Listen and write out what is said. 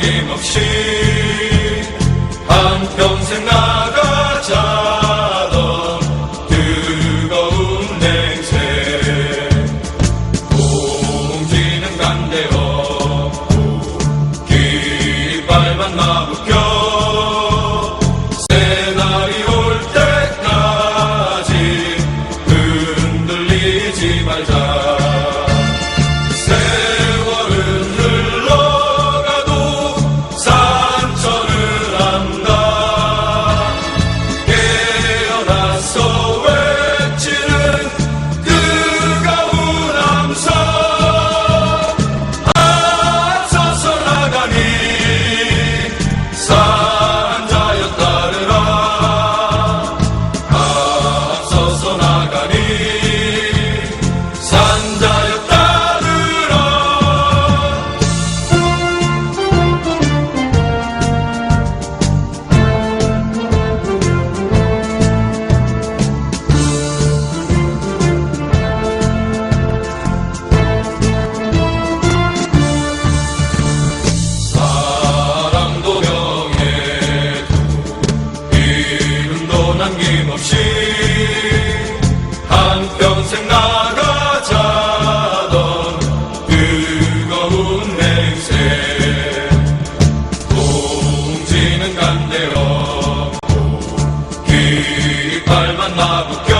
끊임없이 한평생 나가자던 뜨거운 냄새. 옹지는 간대없고 깃발만 마구 껴 corazón. 힘없이 한평생 나가자던 뜨거운 냄새. 봉지는 간대 없고 깃발만 나부껴